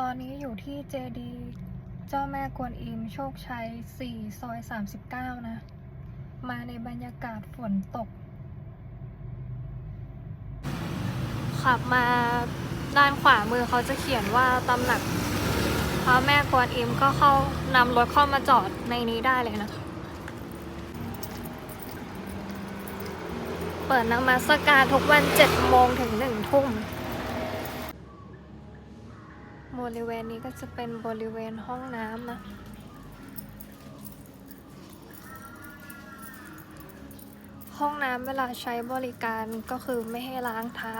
ตอนนี้อยู่ที่เจดีเจ้าแม่กวนอิมโชคชัย 4 ซอย 39 นะ มาในบรรยากาศฝนตก ขับมาด้านขวามือเขาจะเขียนว่าตำหนักพระแม่กวนอิมก็เข้านำรถเข้ามาจอดในนี้ได้เลยนะเปิดนมัสการทุกวัน 7 โมงถึง 1 ทุ่ม บริเวณนี้ก็จะเป็นบริเวณห้องน้ำนะห้องน้ำเวลาใช้บริการก็คือไม่ให้ล้างเท้า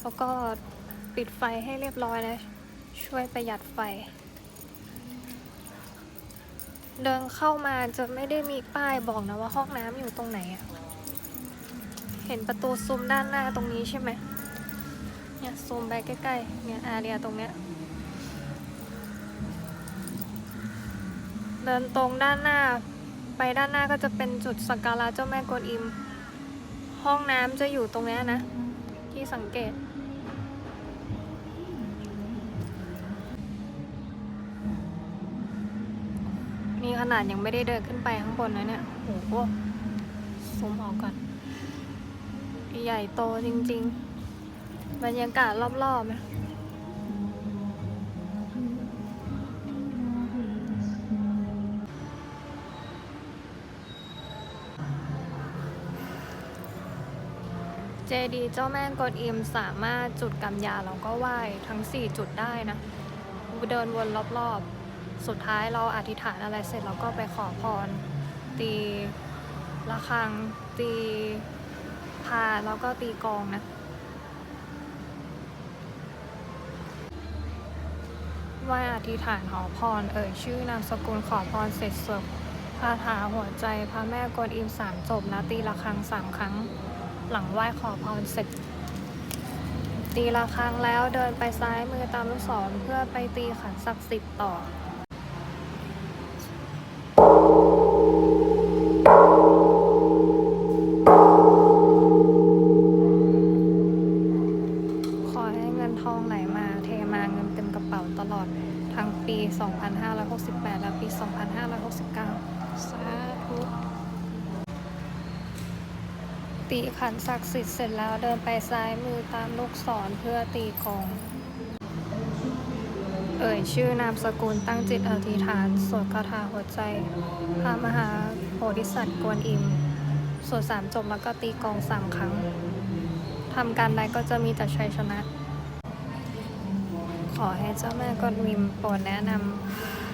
แล้วก็ปิดไฟให้เรียบร้อยนะช่วยประหยัดไฟ เดินเข้ามาจะไม่ได้มีป้ายบอกนะว่าห้องน้ำอยู่ตรงไหนอะเห็นประตูซุ้มด้านหน้าตรงนี้ใช่ไหม เนี่ยซูมไปใกล้ๆ เนี่ยอาเรียตรงเนี้ย เดินตรงด้านหน้า ไปด้านหน้าก็จะเป็นจุดสักการะเจ้าแม่กวนอิม ห้องน้ำจะอยู่ตรงนี้นะ ที่สังเกต นี่ขนาดยังไม่ได้เดินขึ้นไปข้างบนนะเนี่ย โอ้โหซูมออกก่อน ใหญ่โตจริง ๆ บรรยากาศรอบๆนะเจดีเจ้าแม่กวนอิมสามารถจุดกำยาเราก็ไหว้ทั้ง 4 จุดได้นะ เดินวนรอบๆ สุดท้ายเราอธิษฐานอะไรเสร็จเราก็ไปขอพร ตีระฆัง ตีพาแล้วก็ตีกองนะ ไหว้อธิษฐานขอพร เอ่ยชื่อนามสกุลขอพรเสร็จสวดคาถาหัวใจพระแม่กวนอิมสามจบนะตีละครังสามครั้ง หลังไหว้ขอพรเสร็จ ตีละครังแล้วเดินไปซ้ายมือตามลูกศรเพื่อไปตีขันศักดิ์สิทธิ์ต่อ ทั้งปี 2568 และปี 2569 สาธุตีขันศักดิ์สิทธิ์เสร็จแล้วเดินไปซ้ายมือตามลูกศรเพื่อตีกลอง เอ่ยชื่อนามสกุลตั้งจิตอธิษฐานสวดคาถาหัวใจ พระมหาโพธิสัตว์กวนอิม สวดสามจบแล้วก็ตีกลองสามครั้งทำการใดก็จะมีแต่ชัยชนะ ขอให้เจ้าแม่กวนอิมโปรดแนะน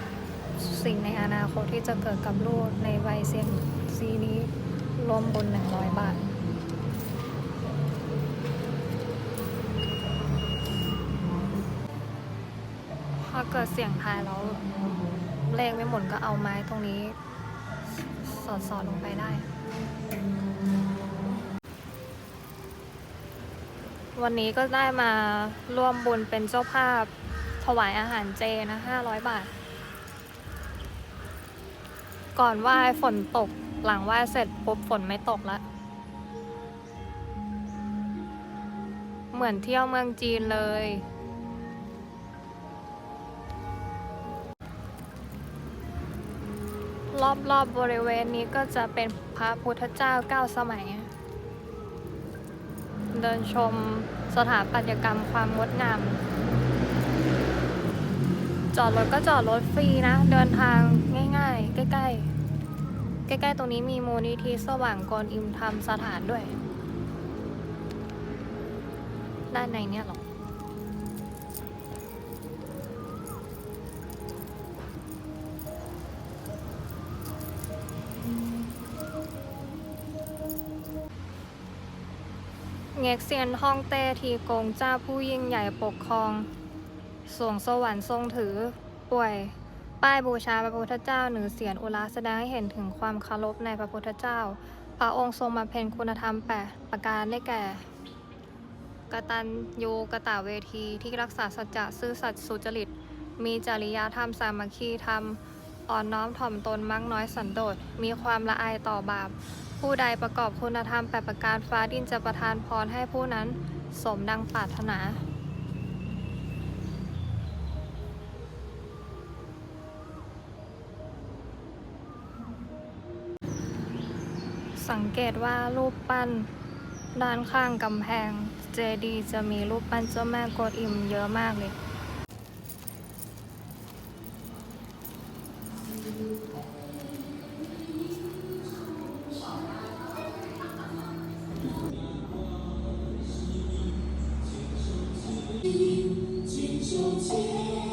ำสิ่งในอนาคตที่จะเกิดกับลูกในวัยเซียนซีนี้รวมบนหนึ่งร้อยบาทถ้าเกิดเสียงทายแล้วเลขไม่หมดก็เอาไม้ตรงนี้ สอดสอดลงไปได้ วันนี้ก็ได้มาร่วมบุญเป็นเจ้าภาพถวายอาหารเจนะ500บาท ก่อนไหว้ฝนตกหลังไหว้เสร็จปุ๊บฝนไม่ตกล้วเหมือนเที่ยวเมืองจีนเลย รอบๆบบริเวณนี้ก็จะเป็นพระพุทธเจ้าเก้าสมัย เดินชมสถาปัตยกรรมความงดงาม จอดรถก็จอดรถฟรีนะ เดินทางง่ายๆ ใกล้ๆ ใกล้ๆ ตรงนี้มีมูลนิธิสว่างกรอิมธรรมสถานด้วย ด้านในเนี่ยหรอ เง็กเซียนฮ่องเต้ทีกงเจ้าผู้ยิ่งใหญ่ปกครองสวงสวรรค์ทรงถือ ป่วย ป้ายบูชาพระพุทธเจ้าหนือเสียนอุราแสดงให้เห็นถึงความเคารพในพระพุทธเจ้า พระองค์ทรงมาเพ็ญคุณธรรมแปดประการได้แก่ กตัญญูกตเวทีที่รักษาสัจจะซื่อสัตย์สุจริต มีจริยธรรมสามัคคีธรรม อ่อนน้อมถ่อมตนมักน้อยสันโดษมีความละอายต่อบาป ผู้ใดประกอบคุณธรรมแปประการฟ้าดินจะประทานพรให้ผู้นั้นสมดังปรารถนา สังเกตว่ารูปปั้น ด้านข้างกำแพงเจดีจะมีรูปปั้นเจ้าแม่กวนอิมเยอะมากเลย 金秋千